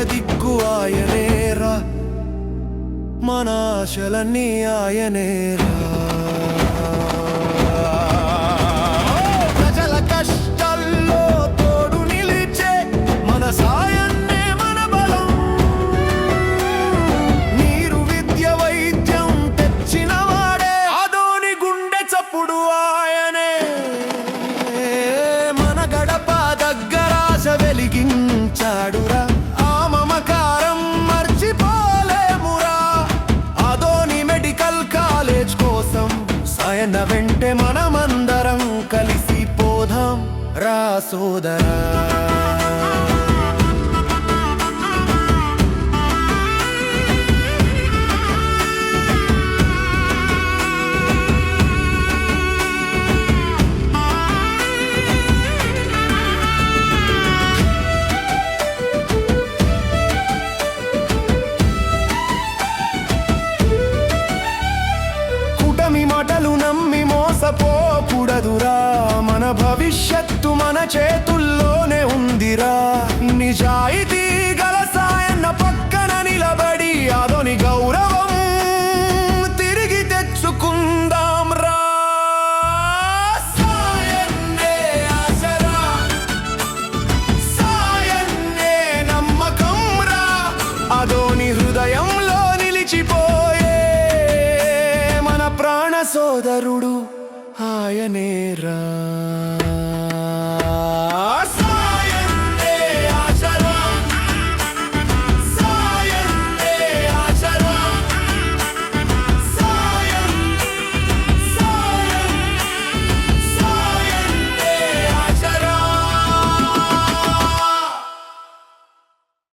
నడిపించే దిక్కు ఆయనేరా. మన ఆశలన్నీ ఆయనేరా. ఆయన వెంటే మనమందరం కలిసి పోదాం రా సోదరా. చేతుల్లోనే ఉందిరా. నిజాయితీ గల సాయన్న పక్కన నిలబడి అదోని గౌరవం తిరిగి తెచ్చుకుందాం రా సాయన్నే ఆసరా సాయన్నే నమ్మకం రా అదోని హృదయంలో నిలిచిపోయే మన ప్రాణ సోదరుడు ఆయనేరా.